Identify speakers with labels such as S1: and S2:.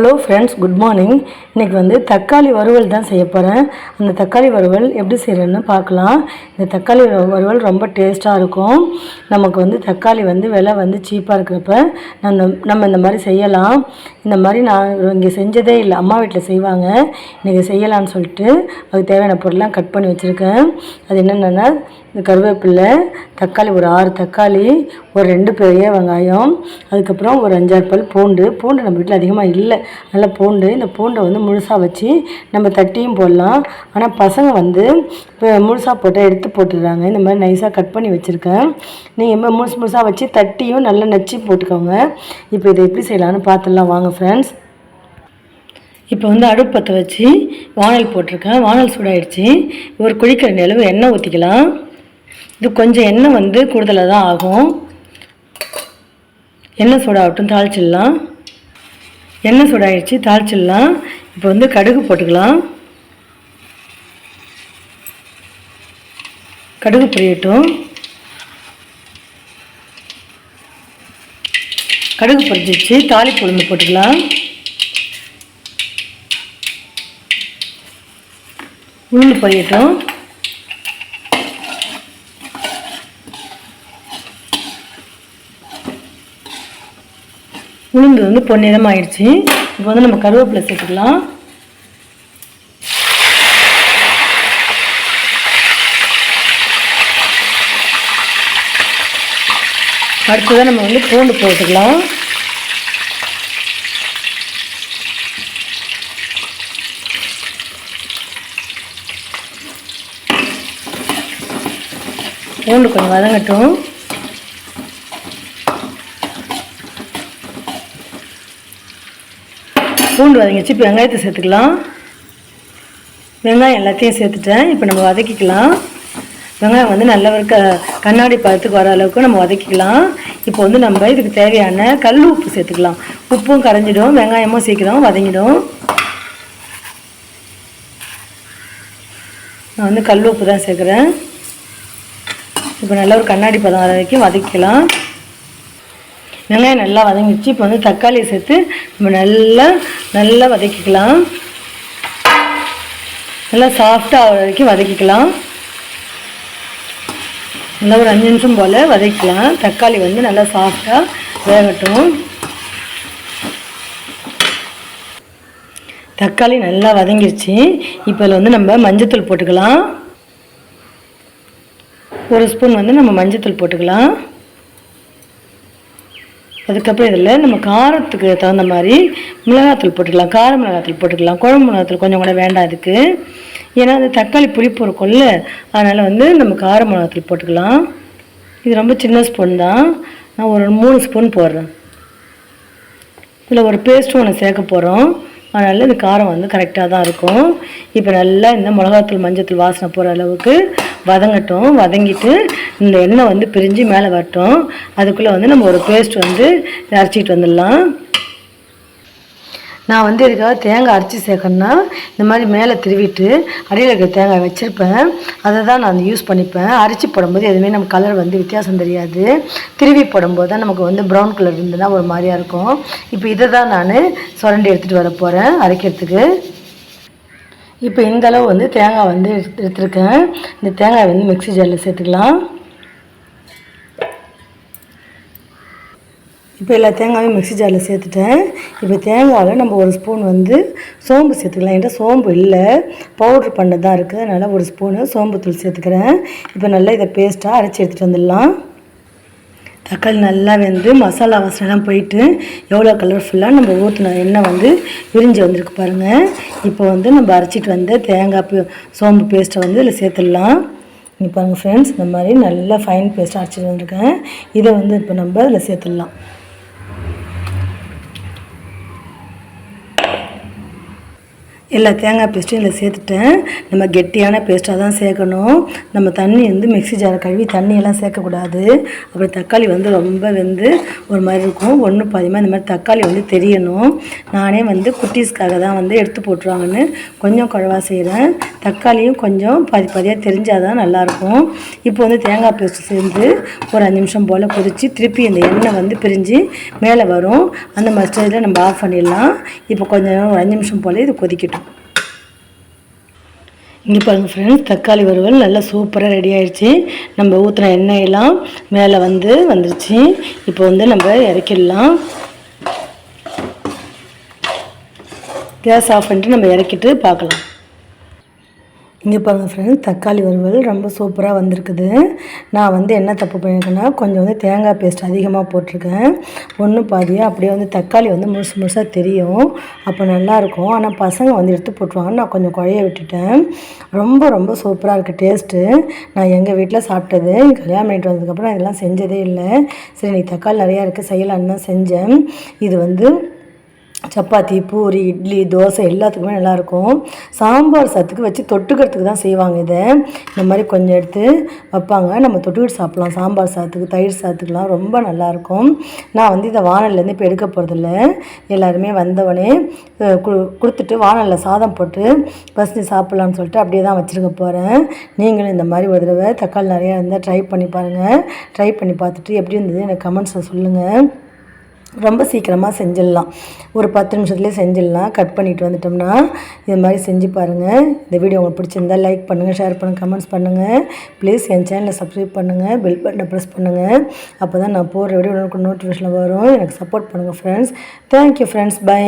S1: Hello friends good morning இன்றைக்கி வந்து தக்காளி வறுவல் தான் செய்ய போகிறேன் அந்த தக்காளி வறுவல் எப்படி செய்கிறேன்னு பார்க்கலாம். இந்த தக்காளி வ- வறுவல் ரொம்ப டேஸ்ட்டாக இருக்கும். நமக்கு வந்து தக்காளி வந்து விலை வந்து சீப்பாக இருக்கிறப்ப நம்ம நம்ம இந்த மாதிரி செய்யலாம். இந்த மாதிரி நான் இங்கே செஞ்சதே இல்லை அம்மா வீட்டில் செய்வாங்க. இன்றைக்கி செய்யலான்னு சொல்லிட்டு அதுக்கு தேவையான பொருள்லாம் கட் பண்ணி வச்சுருக்கேன். அது என்னென்னா இந்த கருவேப்பிலை தக்காளி ஒரு ஆறு தக்காளி ஒரு ரெண்டு பெரிய வெங்காயம் அதுக்கப்புறம் ஒரு அஞ்சாறு பல் பூண்டு. பூண்டு நம்ம வீட்டில் அதிகமாக இல்லை. நல்லா பூண்டு இந்த பூண்டை வந்து முழுசாக வச்சு நம்ம தட்டியும் போடலாம். ஆனால் பசங்க வந்து இப்போ முழுசாக போட்டால் எடுத்து போட்டுடுறாங்க. இந்த மாதிரி நைஸாக கட் பண்ணி வச்சுருக்கேன். நீங்கள் முழுசு முழுசாக வச்சு தட்டியும் நல்லா நச்சு போட்டுக்கோங்க. இப்போ இதை எப்படி செய்யலான்னு பார்த்துடலாம் வாங்க ஃப்ரெண்ட்ஸ் இப்போ வந்து அடுப்பு பற்ற வச்சு வானல் போட்டிருக்கேன். வானல் சூடாயிடுச்சு. ஒரு குழிக்கிற நிலவு எண்ணெய் ஊற்றிக்கலாம் இது கொஞ்சம் எண்ணெய் வந்து கூடுதலாக தான் ஆகும். எண்ணெய் சூடாகட்டும் தாளிச்சிடலாம். எண்ணெய் சூடாயிடுச்சு தாளிச்சிடலாம். இப்போ வந்து கடுகு போட்டுக்கலாம். கடுகு பொரியட்டும். கடுகு பொரிஞ்சிச்சு தாளிப்பு உளுந்து போட்டுக்கலாம். உளுந்து பொரியட்டும். உளுந்து வந்து பொன்னிறம் ஆயிடுச்சு இப்போ வந்து நம்ம கருவேப்பிலை சேர்த்துக்கலாம். அடுத்ததாக நம்ம வந்து பூண்டு போட்டுக்கலாம். பூண்டு கொஞ்சம் வதங்கட்டும். பூண்டு வதங்கிச்சு இப்போ வெங்காயத்தை சேர்த்துக்கலாம். வெங்காயம் எல்லாத்தையும் சேர்த்துட்டேன். இப்போ நம்ம வதக்கிக்கலாம். வெங்காயம் வந்து நல்ல ஒரு க கண்ணாடி பதத்துக்கு வர அளவுக்கு நம்ம வதக்கிக்கலாம். இப்போ வந்து நம்ம இதுக்கு தேவையான கல் உப்பு சேர்த்துக்கலாம். உப்பும் கரைஞ்சிடும் வெங்காயமும் சீக்கிரம் வதங்கிடும். நான் வந்து கல் உப்பு தான் சேர்க்குறேன். இப்போ நல்ல ஒரு கண்ணாடி பதம் வர வரைக்கும் வதக்கிக்கலாம். வெங்காயம் நல்லா வதங்கிடுச்சு. இப்போ வந்து தக்காளியை சேர்த்து நம்ம நல்லா நல்லா வதக்கிக்கலாம். நல்லா சாஃப்டாக ஆகிற வரைக்கும் வதக்கிக்கலாம். நல்லா ஒரு அஞ்சு நிமிஷம் போல் வதக்கிக்கலாம். தக்காளி வந்து நல்லா சாஃப்டாக வேகட்டும். தக்காளி நல்லா வதங்கிருச்சு. இப்போ இதில் வந்து நம்ம மஞ்சத்தூள் போட்டுக்கலாம். ஒரு ஸ்பூன் வந்து நம்ம மஞ்சத்தூள் போட்டுக்கலாம். அதுக்கப்புறம் இதில் நம்ம காரத்துக்கு தகுந்த மாதிரி மிளகாத்தூள் போட்டுக்கலாம் கார மிளகாத்தூள் போட்டுக்கலாம் குழம்பு மிளகாத்தூள் கொஞ்சம் கூட வேண்டாம் இதுக்கு. ஏன்னா அது தக்காளி புளிப்பு இருக்கும்ல அதனால் வந்து நம்ம கார மிளகாத்தூள் போட்டுக்கலாம். இது ரொம்ப சின்ன ஸ்பூன் தான். நான் ஒரு மூணு ஸ்பூன் போடுறேன். இதில் ஒரு பேஸ்ட்டும் ஒன்று சேர்க்க போகிறோம் அதனால் இந்த காரம் வந்து கரெக்டாக தான் இருக்கும். இப்போ நல்லா இந்த மிளகாத்தூள் மஞ்சத்தூள் வாசனை போகிற அளவுக்கு வதங்கட்டும். வதங்கிட்டு இந்த எண்ணெய் வந்து பிரிஞ்சு மேலே வரட்டும். அதுக்குள்ளே வந்து நம்ம ஒரு பேஸ்ட் வந்து அரைச்சிட்டு வந்துடலாம். நான் வந்து இதுக்காக தேங்காய் அரைச்சி சேர்க்கணுன்னா இந்த மாதிரி மேலே திருவிட்டு அடியில் இருக்கிற தேங்காய் வச்சுருப்பேன். அதை தான் நான் யூஸ் பண்ணிப்பேன். அரைச்சி போடும்போது எதுவுமே நம்ம கலர் வந்து வித்தியாசம் தெரியாது. திருவி போடும்போது தான் நமக்கு வந்து ப்ரௌன் கலர் இருந்ததுன்னா ஒரு மாதிரியா இருக்கும். இப்போ இதை தான் நான் சுரண்டி எடுத்துகிட்டு வர போகிறேன் அரைக்கிறதுக்கு. இப்போ இந்த அளவு வந்து தேங்காய் வந்து எடுத்துருக்கேன். இந்த தேங்காய் வந்து மிக்ஸி ஜாரில் சேர்த்துக்கலாம். இப்போ எல்லா தேங்காயும் மிக்சி ஜாரில் சேர்த்துட்டேன். இப்போ தேங்காயில் நம்ம ஒரு ஸ்பூன் வந்து சோம்பு சேர்த்துக்கலாம். என்கிட்ட சோம்பு இல்லை. பவுட்ரு பண்ணது தான் இருக்குது. அதனால் ஒரு ஸ்பூனு சோம்புத்தூள் சேர்த்துக்கிறேன். இப்போ நல்லா இதை பேஸ்ட்டாக அரைச்சி எடுத்துகிட்டு வந்துடலாம். தக்காளி நல்லா வெந்து மசாலா வாசனைலாம் போயிட்டு எவ்வளோ கலர்ஃபுல்லாக நம்ம ஊற்றின எண்ணெய் வந்து விரிஞ்சு வந்திருக்கு பாருங்கள் இப்போ வந்து நம்ம அரைச்சிட்டு வந்த தேங்காய் சோம்பு பேஸ்ட்டை வந்து இதில் சேர்த்துடலாம். இங்கே பாருங்கள் ஃப்ரெண்ட்ஸ் இந்த மாதிரி நல்லா ஃபைன் பேஸ்ட்டாக அரைச்சிட்டு வந்திருக்கேன். இதை வந்து இப்போ நம்ம இதில் சேர்த்துடலாம். எல்லா தேங்காய் பேஸ்ட்டும் இதில் சேர்த்துட்டேன். நம்ம கெட்டியான பேஸ்ட்டாக தான் சேர்க்கணும். நம்ம தண்ணி வந்து மிக்ஸி ஜாரை கழுவி தண்ணியெல்லாம் சேர்க்கக்கூடாது. அப்புறம் தக்காளி வந்து ரொம்ப வந்து ஒரு மாதிரி இருக்கும். ஒன்று பாதிமாக இந்த மாதிரி தக்காளி வந்து தெரியணும். நானே வந்து குட்டீஸ்க்காக தான் வந்து எடுத்து போட்டுருவாங்கன்னு கொஞ்சம் குழவா செய்கிறேன் தக்காளியும் கொஞ்சம் பாதி பாதியாக தெரிஞ்சால் தான் நல்லாயிருக்கும். இப்போ வந்து தேங்காய் பேஸ்ட்டு சேர்ந்து ஒரு அஞ்சு நிமிஷம் போல் கொதித்து திருப்பி இந்த எண்ணெய் வந்து பிரிஞ்சு மேலே வரும். அந்த மாதிரி நம்ம ஆஃப் பண்ணிடலாம். இப்போ கொஞ்சம் ஒரு அஞ்சு நிமிஷம் போல் இது கொதிக்கட்டும். இங்கே பாருங்கள் ஃப்ரெண்ட்ஸ் தக்காளி வறுவல் நல்லா சூப்பராக ரெடி ஆயிடுச்சு நம்ம ஊற்றின எண்ணெயெல்லாம் மேலே வந்து வந்துருச்சு. இப்போ வந்து நம்ம இறக்கிடலாம். கேஸ் ஆஃப் பண்ணிட்டு நம்ம இறக்கிட்டு பார்க்கலாம். இங்கே பாருங்கள் ஃப்ரெண்ட்ஸ் தக்காளி வறுவல் ரொம்ப சூப்பராக வந்திருக்குது. நான் வந்து என்ன தப்பு பண்ணியிருக்கேன்னா கொஞ்சம் வந்து தேங்காய் பேஸ்ட் அதிகமாக போட்டிருக்கேன். ஒன்று பாதியாக அப்படியே வந்து தக்காளி வந்து முழுசு முழுசாக தெரியும். அப்போ நல்லாயிருக்கும் ஆனால் பசங்க வந்து எடுத்து போட்டுருவாங்கன்னு நான் கொஞ்சம் குழைய விட்டுட்டேன். ரொம்ப ரொம்ப சூப்பராக இருக்குது டேஸ்ட்டு நான் எங்கள் வீட்டில் சாப்பிட்டது கல்யாணம் பண்ணிட்டு வந்ததுக்கப்புறம் இதெல்லாம் செஞ்சதே இல்லை. சரி நீ தக்காளி நிறையா இருக்குது செய்யலான்னு தான் செஞ்சேன். இது வந்து சப்பாத்தி பூரி இட்லி தோசை எல்லாத்துக்குமே நல்லாயிருக்கும். சாம்பார் சாதத்துக்கு வச்சு தொட்டுக்கிறதுக்கு தான் செய்வாங்க இதை. இந்த மாதிரி கொஞ்சம் எடுத்து வைப்பாங்க. நம்ம தொட்டுக்கிட்டு சாப்பிட்லாம். சாம்பார் சாத்துக்கு தயிர் சாதத்துக்குலாம் ரொம்ப நல்லாயிருக்கும். நான் வந்து இதை வானல்லேருந்து இப்போ எடுக்க போகிறதில்ல எல்லாருமே வந்தவொடனே கு கொடுத்துட்டு வானலில் சாதம் போட்டு ஃபஸ்ட்டு சாப்பிட்லான்னு சொல்லிட்டு அப்படியே தான் வச்சுருக்க போகிறேன் நீங்களும் இந்த மாதிரி ஒரு தடவை தக்காளி நிறையா இருந்தால் ட்ரை பண்ணி பாருங்கள் ட்ரை பண்ணி பார்த்துட்டு எப்படி இருந்தது எனக்கு கமெண்ட்ஸில் சொல்லுங்கள் ரொம்ப சீக்கிரமாக செஞ்சிடலாம். ஒரு பத்து நிமிஷத்துலேயே செஞ்சிடலாம். கட் பண்ணிட்டு வந்துட்டோம்னா இது மாதிரி செஞ்சு பாருங்கள் இந்த வீடியோ உங்களுக்கு பிடிச்சிருந்தா லைக் பண்ணுங்கள் ஷேர் பண்ணுங்கள் கமெண்ட்ஸ் பண்ணுங்கள் ப்ளீஸ் என் சேனலை சப்ஸ்கிரைப் பண்ணுங்கள் பெல் பட்டனை ப்ரெஸ் பண்ணுங்கள் அப்போ தான் நான் போடுற வீடியோ உங்களுக்கு நோட்டிஃபிகேஷன் வரும். எனக்கு சப்போர்ட் பண்ணுங்கள் ஃப்ரெண்ட்ஸ் தேங்க்யூ ஃப்ரெண்ட்ஸ் பை